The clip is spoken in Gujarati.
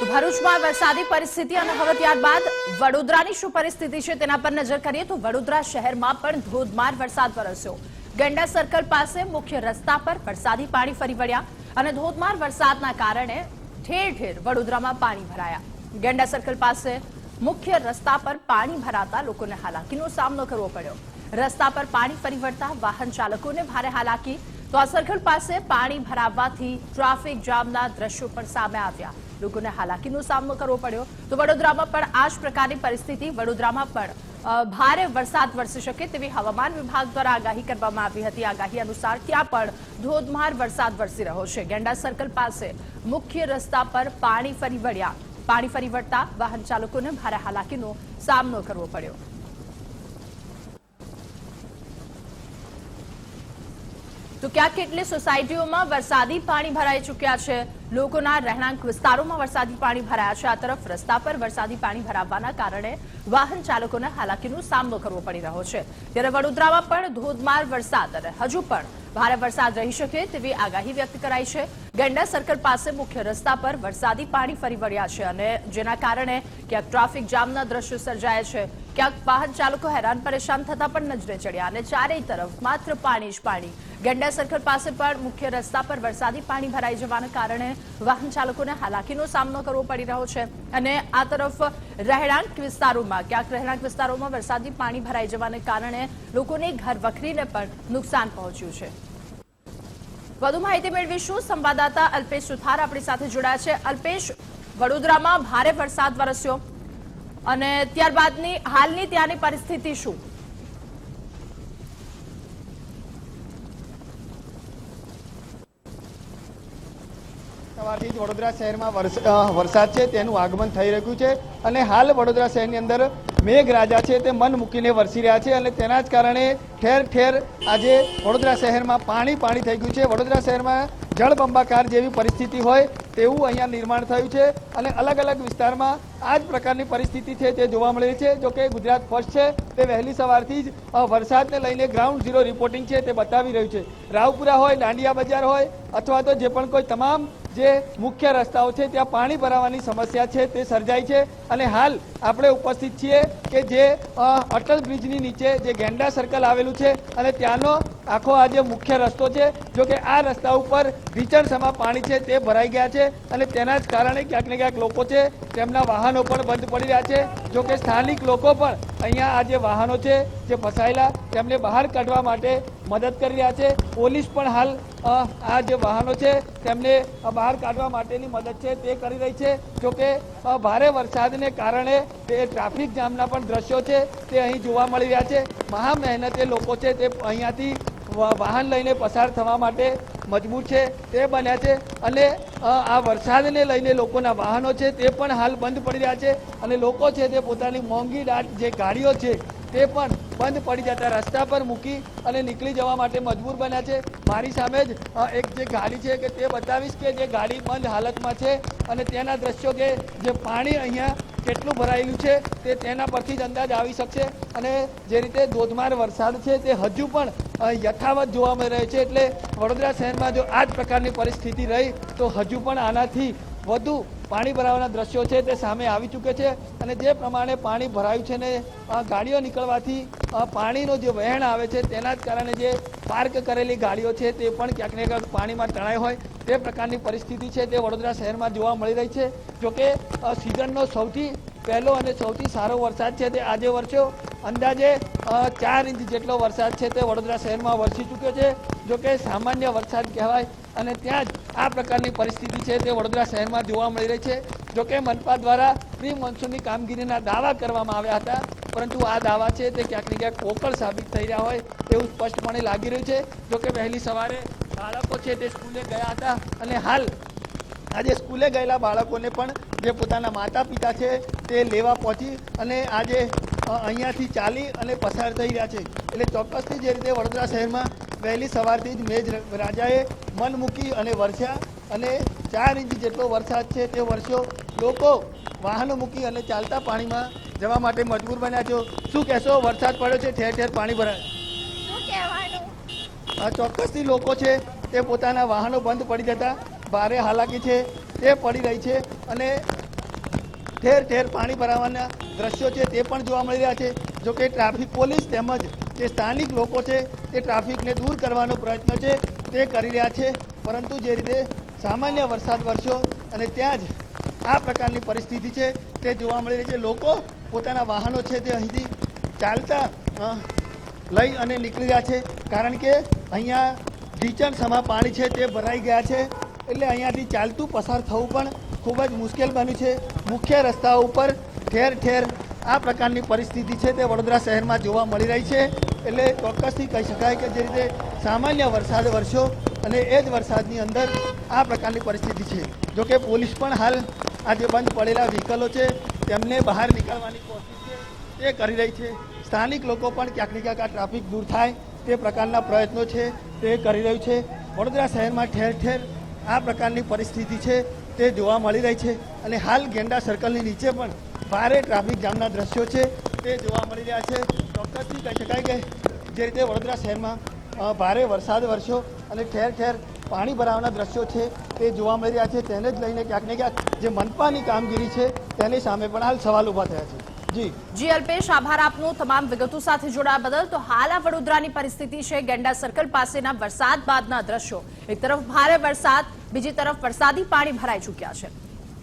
તો ભરૂચમાં વરસાદી પરિસ્થિતિ અને હવે ત્યારબાદ વડોદરાની શું પરિસ્થિતિ છે તેના પર નજર કરીએ તો વડોદરા શહેરમાં પણ ધોધમાર વરસાદ વરસ્યો. ગંડા સર્કલ પાસે મુખ્ય રસ્તા પર વરસાદી પાણી ફરી વળ્યા અને ધોધમાર વરસાદના કારણે ઠેર ઠેર વડોદરામાં પાણી ભરાયા. ગંડા સર્કલ પાસે મુખ્ય રસ્તા પર પાણી ભરાતા લોકોને હાલાકીનો સામનો કરવો પડ્યો. રસ્તા પર પાણી ફરી વળતા વાહન ચાલકોને ભારે હાલાકી. તો આ સર્કલ પાસે પાણી ભરાવવાથી ટ્રાફિક જામના દ્રશ્યો પણ સામે આવ્યા. લોકોને હાલાકીનો સામનો કરવો પડ્યો. તો વડોદરામાં પણ આ જ પ્રકારની પરિસ્થિતિ વડોદરામાં પણ ભારે વરસાદ વરસી શકે તેવી હવામાન વિભાગ દ્વારા આગાહી કરવામાં આવી હતી. આગાહી અનુસાર ત્યાં પણ ધોધમાર વરસાદ વરસી રહ્યો છે. ગેંડા સર્કલ પાસે મુખ્ય રસ્તા પર પાણી ફરી વળ્યા. પાણી ફરી વળતા વાહન ચાલકોને ભારે હાલાકીનો સામનો કરવો પડ્યો. તો ક્યાંક કેટલી સોસાયટીઓમાં વરસાદી પાણી ભરાઈ ચૂક્યા છે. લોકોના રહેણાંક વિસ્તારોમાં વરસાદી પાણી ભરાયા છે. આ તરફ રસ્તા પર વરસાદી પાણી ભરાવાના કારણે વાહન ચાલકોને હાલાકીનો સામનો કરવો પડી રહ્યો છે. ત્યારે વડોદરામાં પણ ધોધમાર વરસાદ અને હજુ પણ ભારે વરસાદ રહી શકે તેવી આગાહી વ્યક્ત કરાઈ છે. ગંડા સર્કલ પાસે મુખ્ય રસ્તા પર વરસાદી પાણી ફરી વળ્યા છે અને જેના કારણે ક્યાંક ટ્રાફિક જામના દ્રશ્યો સર્જાય છે. ક્યાંક વાહન ચાલકો હેરાન પરેશાન થતા પણ નજરે ચડ્યા અને ચારેય તરફ માત્ર પાણી જ પાણી ગંડા સર્કલ પાસે પણ મુખ્ય રસ્તા પર વરસાદી પાણી ભરાઈ જવાના કારણે વાહન ચાલકોને હાલાકીનો સામનો કરવો પડી રહ્યો છે. અને આ તરફ રહેણાંક વિસ્તારોમાં, ક્યાંક રહેણાંક વિસ્તારોમાં વરસાદી પાણી ભરાઈ જવાને કારણે લોકોને ઘર વખરીને પણ નુકસાન પહોંચ્યું છે. વધુ માહિતી મેળવીશું. સંવાદદાતા અલ્પેશ સુથાર આપણી સાથે જોડાયા છે. અલ્પેશ, વડોદરામાં ભારે વરસાદ વરસ્યો. અને ત્યારબાદની હાલની ત્યાંની પરિસ્થિતિ શું? સવારથી જ વડોદરા શહેરમાં વરસ- વરસાદ છે, તેનું આગમન થઈ રહ્યું છે અને હાલ વડોદરા શહેરની અંદર મેઘરાજા છે, તે મન મૂકીને વરસી રહ્યા છે અને તેના જ કારણે ઠેર ઠેર આજે વડોદરા શહેરમાં પાણી પાણી થઈ ગયું છે. વડોદરા શહેરમાં જળબંબાકાર જેવી પરિસ્થિતિ હોય તેવું અહીંયા નિર્માણ થયું છે અને અલગ અલગ વિસ્તારમાં આ જ પ્રકારની પરિસ્થિતિ છે તે જોવા મળી છે. જો કે ગુજરાત ફર્સ્ટ છે, તે વહેલી સવારથી જ વરસાદને લઈને ગ્રાઉન્ડ ઝીરો રિપોર્ટિંગ છે તે બતાવી રહ્યું છે. રાવપુરા હોય, દાંડિયા બજાર હોય અથવા તો જે પણ કોઈ તમામ જે મુખ્ય રસ્તાઓ છે, ત્યાં પાણી ભરાવાની સમસ્યા છે, તે સર્જાઈ છે. અને હાલ આપણે ઉપસ્થિત છીએ કે જે અટલ બ્રિજની નીચે જે ગેંડા સર્કલ આવેલું છે અને ત્યાંનો આખો આ જે મુખ્ય રસ્તો છે, જો કે આ રસ્તા ઉપર રીચણસમા પાણી છે, તે ભરાઈ ગયા છે. અને તેના જ કારણે ક્યાંક ને ક્યાંક લોકો છે, તેમના વાહનો પણ બંધ પડી રહ્યા છે. જો કે સ્થાનિક લોકો પણ અહીંયા આ જે વાહનો છે, જે ફસાયેલા, તેમને બહાર કાઢવા માટે મદદ કરી રહ્યા છે. પોલીસ પણ હાલ આ જે વાહનો છે, તેમને બહાર કાઢવા માટેની મદદ છે, તે કરી રહી છે. જોકે ભારે વરસાદને કારણે તે ટ્રાફિક જામના પણ દ્રશ્યો છે, તે અહીં જોવા મળી રહ્યા છે. મહા મહેનતે લોકો છે તે અહીંયાથી વાહન લઈને પસાર થવા માટે મજબૂર છે, તે બન્યા છે. અને આ વરસાદને લઈને લોકોના વાહનો છે, તે પણ હાલ બંધ પડી રહ્યા છે. અને લોકો છે તે પોતાની મોંઘી દાટ જે ગાડીઓ છે, તે પણ બંધ પડી જતા રસ્તા પર મૂકી અને નીકળી જવા માટે મજબૂર બન્યા છે. મારી સામે જ એક જે ગાડી છે કે તે બતાવીશ કે જે ગાડી બંધ હાલતમાં છે અને તેના દ્રશ્યો કે જે પાણી અહીંયા કેટલું ભરાયેલું છે તે તેના પરથી જ અંદાજ આવી શકશે અને જે રીતે ધોધમાર વરસાદ છે તે હજુ પણ યથાવત જોવા મળી રહ્યો છે. એટલે વડોદરા શહેરમાં જો આ જ પ્રકારની પરિસ્થિતિ રહી, તો હજુ પણ આનાથી વધુ પાણી ભરાવાના દ્રશ્યો છે તે સામે આવી ચૂકે છે અને જે પ્રમાણે પાણી ભરાયું છે ને ગાડીઓ નીકળવાથી પાણીનો જે વહેણ આવે છે તેના જ કારણે જે પાર્ક કરેલી ગાડીઓ છે તે પણ ક્યાંક ને ક્યાંક પાણીમાં તણાઈ હોય તે પ્રકારની પરિસ્થિતિ છે તે વડોદરા શહેરમાં જોવા મળી રહી છે. જોકે સિઝનનો સૌથી પહેલો અને સૌથી સારો વરસાદ છે તે આજે વરસ્યો. અંદાજે ચાર ઇંચ જેટલો વરસાદ છે તે વડોદરા શહેરમાં વરસી ચૂક્યો છે જોકે સામાન્ય વરસાદ કહેવાય. અને ત્યાં જ આ પ્રકારની પરિસ્થિતિ છે તે વડોદરા શહેરમાં જોવા મળી રહી છે. જોકે મનપા દ્વારા પ્રી મોન્સૂનની કામગીરીના દાવા કરવામાં આવ્યા હતા. પરંતુ આ દાવા છે તે ક્યાંક ને ક્યાંક પોકળ સાબિત થઈ રહ્યા હોય એવું સ્પષ્ટપણે લાગી રહ્યું છે. જોકે વહેલી સવારે બાળકો છે તે સ્કૂલે ગયા હતા. અને હાલ આજે સ્કૂલે ગયેલા બાળકોને પણ જે પોતાના માતા પિતા છે તે લેવા પહોંચી અને આજે અહીંયાથી ચાલી અને પસાર થઈ રહ્યા છે. એટલે ચોક્કસથી જે રીતે વડોદરા શહેરમાં વહેલી સવારથી જ મેજ રાજાએ મન મૂકી અને વરસ્યા અને ચાર ઇંચ જેટલો વરસાદ છે તે વરસ્યો લોકો વાહનો મૂકી અને ચાલતા પાણીમાં જવા માટે મજબૂર બન્યા છો. શું કહેશો? વરસાદ પડ્યો છે ઠેર ઠેર પાણી ભરાય. ચોક્કસથી લોકો છે તે પોતાના વાહનો બંધ પડી જતા ભારે હાલાકી છે. તે પડી રહી છે અને ઠેર ઠેર પાણી ભરાવાના દ્રશ્યો છે તે પણ જોવા મળી રહ્યા છે. જો કે ટ્રાફિક પોલીસ તેમજ જે સ્થાનિક લોકો છે તે ટ્રાફિકને દૂર કરવાનો પ્રયત્ન છે તે કરી રહ્યા છે. પરંતુ જે રીતે સામાન્ય વરસાદ વરસ્યો અને ત્યાં જ આ પ્રકારની પરિસ્થિતિ છે તે જોવા મળી રહી છે. લોકો પોતાના વાહનો છે તે અહીંથી ચાલતા લઈ અને નીકળી રહ્યા છે. કારણ કે અહીંયા ઢીચણ સમા પાણી છે તે ભરાઈ ગયા છે. એટલે અહીંયાથી ચાલતું પસાર થવું પણ ખૂબ જ મુશ્કેલ બન્યું છે. મુખ્ય રસ્તા ઉપર ઠેર ઠેર આ પ્રકારની પરિસ્થિતિ છે તે વડોદરા શહેરમાં જોવા મળી રહી છે. એટલે ચોક્કસથી કહી શકાય કે જે રીતે સામાન્ય વરસાદ વરસ્યો અને એ જ વરસાદની અંદર આ પ્રકારની પરિસ્થિતિ છે. જોકે પોલીસ પણ હાલ આ જે બંધ પડેલા વ્હીકલો છે તેમને બહાર નીકળવાની કોશિશ છે, તે કરી રહી છે. સ્થાનિક લોકો પણ ક્યાંક ક્યાંક આ ટ્રાફિક દૂર થાય તે પ્રકારના પ્રયત્નો છે તે કરી રહ્યું છે. વડોદરા શહેરમાં ઠેર ઠેર આ પ્રકારની પરિસ્થિતિ છે, તે જોવા મળી રહી છે. અને હાલ ગેંડા સર્કલની નીચે પણ ભારે ટ્રાફિક જામના દ્રશ્યો છે, તે જોવા મળી રહ્યા છે. ચોક્કસથી કહી શકાય કે જે રીતે વડોદરા શહેરમાં ભારે વરસાદ વરસ્યો અને ઠેર ઠેર પાણી ભરાવાના દ્રશ્યો છે, તે જોવા મળી રહ્યા છે. તેને જ લઈને ક્યાંક ને ક્યાંક જે મનપાની કામગીરી છે, તેની સામે પણ હાલ સવાલ ઊભા થયા છે. જી. જી, અલ્પેશ, આભાર આપનો. તમામ વિગતો સાથે જોડાવા બદલ તો હાલ આ વડોદરાની પરિસ્થિતિ છે, ગેંડા સર્કલ પાસેના વરસાદ બાદના દ્રશ્યો. એક તરફ ભારે વરસાદ બીજી તરફ વરસાદી પાણી ભરાઈ ચૂક્યા છે.